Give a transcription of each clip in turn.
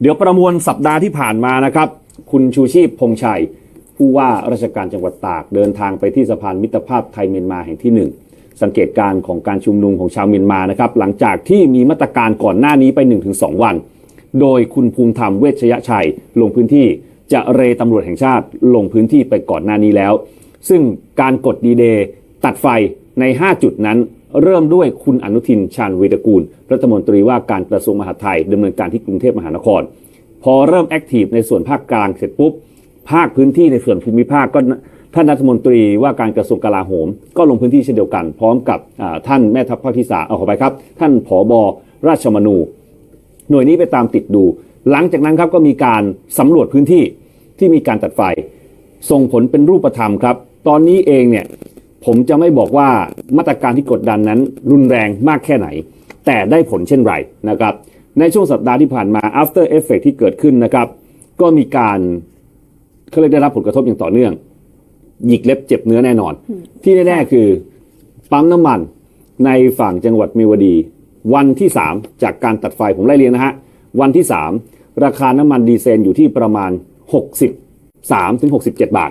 เดี๋ยวประมวลสัปดาห์ที่ผ่านมานะครับ คุณชูชีพพงษ์ชัย ผู้ว่าราชการจังหวัดตาก เดินทางไปที่สะพานมิตรภาพไทยเมียนมาแห่งที่หนึ่งสังเกตการณ์ของการชุมนุมของชาวเมียนมานะครับ หลังจากที่มีมาตรการก่อนหน้านี้ไป 1-2 วัน โดยคุณภูมิธรรมเวชยชัย ลงพื้นที่จะเรตำรวจแห่งชาติลงพื้นที่ไปก่อนหน้านี้แล้ว ซึ่งการกดดีเดย์ตัดไฟใน 5 จุดนั้น เริ่มด้วยคุณอนุทินชาญวีรกูล รัฐมนตรีว่าการกระทรวงมหาดไทยดำเนินการที่กรุงเทพมหานคร พอเริ่มแอคทีฟในส่วนภาคกลางเสร็จปุ๊บ ภาคพื้นที่ในส่วนภูมิภาคก็ท่านรัฐมนตรีว่าการกระทรวงกลาโหม ก็ลงพื้นที่เช่นเดียวกัน พร้อมกับท่านแม่ทัพภาคที่สามเอาขอไปครับ ท่านผอบอราชมนู หน่วยนี้ไปตามติดดู หลังจากนั้นครับก็มีการสำรวจพื้นที่ที่มีการตัดไฟ ส่งผลเป็นรูปธรรมครับ ตอนนี้เองเนี่ย ผมจะไม่บอกว่ามาตรการที่กดดันนั้นรุนแรงมากแค่ไหน แต่ได้ผลเช่นไรนะครับ ในช่วงสัปดาห์ที่ผ่านมา after effect ที่เกิดขึ้นนะครับ ก็มีการเขาเรียกได้รับผลกระทบอย่างต่อเนื่อง หยิกเล็บเจ็บเนื้อแน่นอน ที่แน่ๆคือปั๊มน้ำมันในฝั่งจังหวัดมีวดี วันที่ 3 จากการตัดไฟผมไล่เรียงนะฮะ วันที่ 3 ราคาน้ำมันดีเซลอยู่ที่ประมาณ 63ถึง67 บาท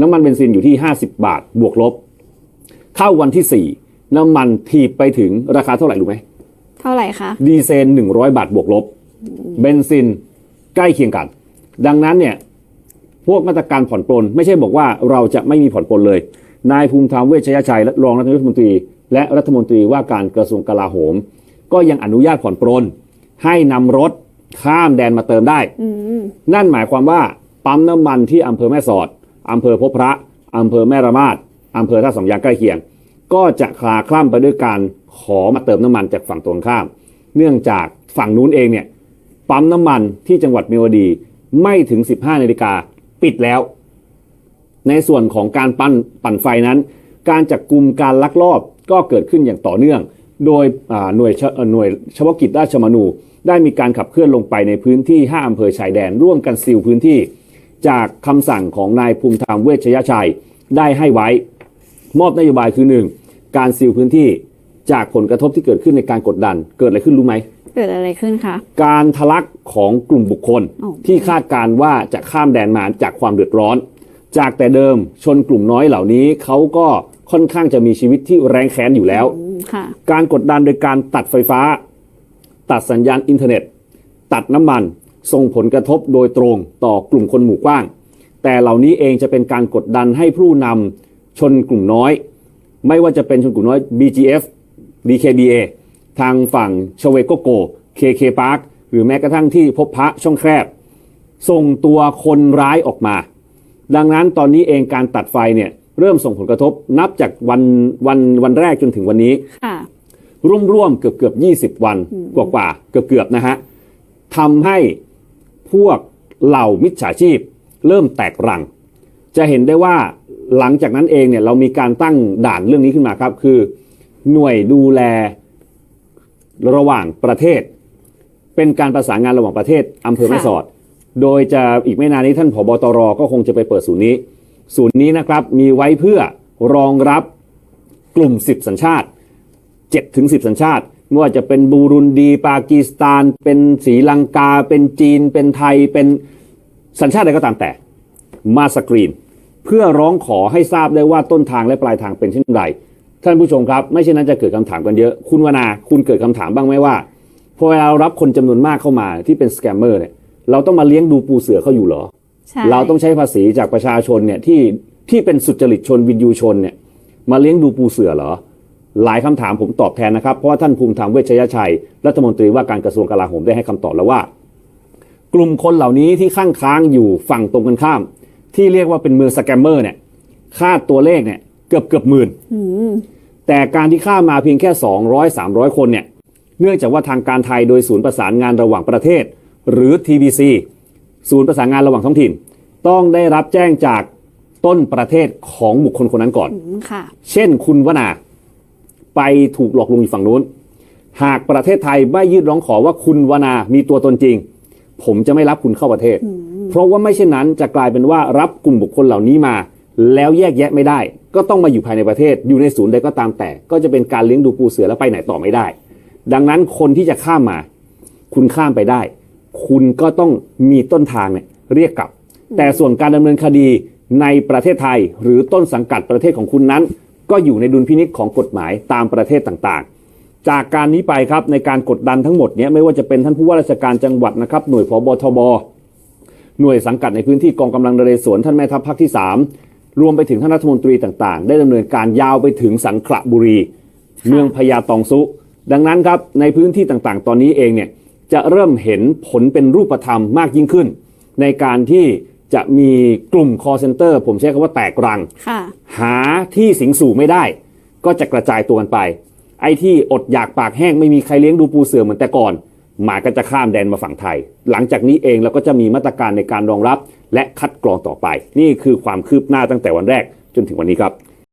น้ำมันเบนซินอยู่ที่ 50 บาทบวกลบ เข้าวันที่ 4 น้ำมันถีบไปถึงราคาเท่าไหร่รู้ไหม เท่าไหร่คะดีเซล100 บาทบวกลบ เบนซินใกล้เคียงกัน ดังนั้นเนี่ยพวกมาตรการผ่อนปลนไม่ใช่บอกว่าเราจะไม่มีผ่อนปลนเลย นายภูมิธรรมเวชยชัยและรองนายกรัฐมนตรี และรัฐมนตรีว่าการกระทรวงกลาโหม ก็ยังอนุญาตผ่อนปลน ให้นำรถข้ามแดนมาเติมได้อืมนั่นหมายความว่าปั๊มน้ำมันที่อำเภอแม่สอด อำเภอพบพระอำเภอแม่ระมาดอำเภอท่าสองยางใกล้เคียง ก็จะคลาคล่ำไปด้วยการขอมาเติมน้ำมันจากฝั่งตรงข้าม เนื่องจากฝั่งนู้นเองเนี่ยปั๊มน้ำมันที่จังหวัดเมีวดีไม่ถึง 15นาฬิกาปิดแล้ว ในส่วนของการปั่นปั่นไฟนั้น การจับกลุ่มการลักลอบก็เกิดขึ้นอย่างต่อเนื่อง โดยหน่วยหน่วยเฉพาะกิจราชมนู ได้มีการขับเคลื่อนลงไปในพื้นที่ 5อำเภอชายแดนร่วมกันซีลพื้นที่ จากคำสั่งของนายภูมิธรรมเวชยชัยได้ให้ไว้ มอบนโยบายคือ 1. การซีลพื้นที่จากผลกระทบที่เกิดขึ้นในการกดดัน เกิดอะไรขึ้นรู้ไหม เกิดอะไรขึ้นคะ การทะลักของกลุ่มบุคคล อ๋อ ที่คาดการณ์ว่าจะข้ามแดนมาจากความเดือดร้อน จากแต่เดิมชนกลุ่มน้อยเหล่านี้เขาก็ค่อนข้างจะมีชีวิตที่แรงแค้นอยู่แล้ว อืมค่ะ การกดดันโดยการตัดไฟฟ้า ตัดสัญญาณอินเทอร์เน็ต ตัดน้ำมัน ส่งผลกระทบโดยตรงต่อกลุ่มคนหมู่กว้าง แต่เหล่านี้เองจะเป็นการกดดันให้ผู้นำชนกลุ่มน้อย ไม่ว่าจะเป็นชนกลุ่มน้อย BGF DKBA ทางฝั่งชเวโกโก KK Park หรือแม้กระทั่งที่พบพระช่องแคบ ส่งตัวคนร้ายออกมา ดังนั้นตอนนี้เองการตัดไฟเนี่ยเริ่มส่งผลกระทบนับจากวันวันวันแรกจนถึงวันนี้ค่ะร่วมๆเกือบเกือบ20 วันกว่ากว่าๆเกือบเกือบๆนะฮะทำให้ พวกเหล่ามิจฉาชีพ เริ่มแตกรัง จะเห็นได้ว่าหลังจากนั้นเองเนี่ยเรามีการตั้งด่านเรื่องนี้ขึ้นมาครับ คือ หน่วยดูแลระหว่างประเทศ เป็นการประสานงานระหว่างประเทศอำเภอแม่สอด โดยจะอีกไม่นานนี้ท่านผบตรก็คงจะไปเปิดศูนย์นี้ ศูนย์นี้นะครับมีไว้เพื่อรองรับกลุ่ม 10 สัญชาติ7ถึง10 สัญชาติ ไม่ว่าจะเป็นบูรุนดี ปากีสถาน เป็นศรีลังกา เป็นจีน เป็นไทย เป็นสัญชาติใดก็ตามแต่ มาสกรีน เพื่อร้องขอให้ทราบได้ว่าต้นทางและปลายทางเป็นเช่นไรท่านผู้ชมครับ ไม่เช่นนั้นจะเกิดคำถามกันเยอะ คุณวนา คุณเกิดคำถามบ้างไหมว่าพอเวลาเรารับคนจำนวนมากเข้ามาที่เป็นสแกมเมอร์เนี่ยเราต้องมาเลี้ยงดูปูเสือเขาอยู่เหรอใช่เราต้องใช้ภาษีจากประชาชนเนี่ยที่ที่เป็นสุจริตชนวินยูชนเนี่ยมาเลี้ยงดูปูเสือเหรอ หลายคำถามผมตอบแทนนะครับ เพราะว่าท่านภูมิธรรมเวชยชัย รัฐมนตรีว่าการกระทรวงกลาโหมได้ให้คำตอบแล้วว่า กลุ่มคนเหล่านี้ที่ข้างค้างอยู่ฝั่งตรงกันข้าม ที่เรียกว่าเป็นเมืองสแกมเมอร์เนี่ยคาดตัวเลขเนี่ยเกือบเกือบหมื่นอืมแต่การที่ข้ามมาเพียงแค่ 200 300 คนเนี่ยเนื่องจากว่าทางการไทยโดยศูนย์ประสานงานระหว่างประเทศ หรือ TBC ศูนย์ประสานงานระหว่างท้องถิ่น ต้องได้รับแจ้งจากต้นประเทศของบุคคลคนนั้นก่อนอืมค่ะเช่นคุณวนา ไปถูกหลอกลวงอยู่ฝั่งนู้น หากประเทศไทยไม่ยื่นร้องขอว่าคุณวนา มีตัวตนจริง ผมจะไม่รับคุณเข้าประเทศ เพราะว่าไม่เช่นนั้นจะกลายเป็นว่ารับกลุ่มบุคคลเหล่านี้มา แล้วแยกแยะไม่ได้ ก็ต้องมาอยู่ภายในประเทศ อยู่ในศูนย์ใดก็ตามแต่ ก็จะเป็นการเลี้ยงดูปูเสือแล้วไปไหนต่อไม่ได้ ดังนั้นคนที่จะข้ามมา คุณข้ามไปได้ คุณก็ต้องมีต้นทางเนี่ยเรียกกลับ แต่ส่วนการดำเนินคดีในประเทศไทย หรือต้นสังกัดประเทศของคุณนั้น ก็อยู่ในดุลพินิษของกฎหมายตามประเทศต่างๆ จากการนี้ไปครับในการกดดันทั้งหมดเนี้ยไม่ว่าจะเป็นท่านผู้ว่าราชการจังหวัดนะครับหน่วยพบทบหน่วยสังกัดในพื้นที่กองกำลังนเรศวรท่านแม่ทัพภาคที่ 3 รวมไปถึงท่านรัฐมนตรีต่างๆ ได้ดำเนินการยาวไปถึงสังขละบุรี เมืองพญาตองซุ ดังนั้นครับในพื้นที่ต่างๆ ตอนนี้เองเนี่ยจะเริ่มเห็นผลเป็นรูปธรรมมากยิ่งขึ้น ในการที่ จะมีกลุ่ม call center ผมใช้คำว่าแตกรัง ค่ะ หาที่สิงสู่ไม่ได้ ก็จะกระจายตัวกันไป ไอ้ที่อดอยากปากแห้งไม่มีใครเลี้ยงดูปูเสือเหมือนแต่ก่อน หมาก็จะข้ามแดนมาฝั่งไทย หลังจากนี้เองเราก็จะมีมาตรการในการรองรับ และคัดกรองต่อไป นี่คือความคืบหน้าตั้งแต่วันแรกจนถึงวันนี้ครับ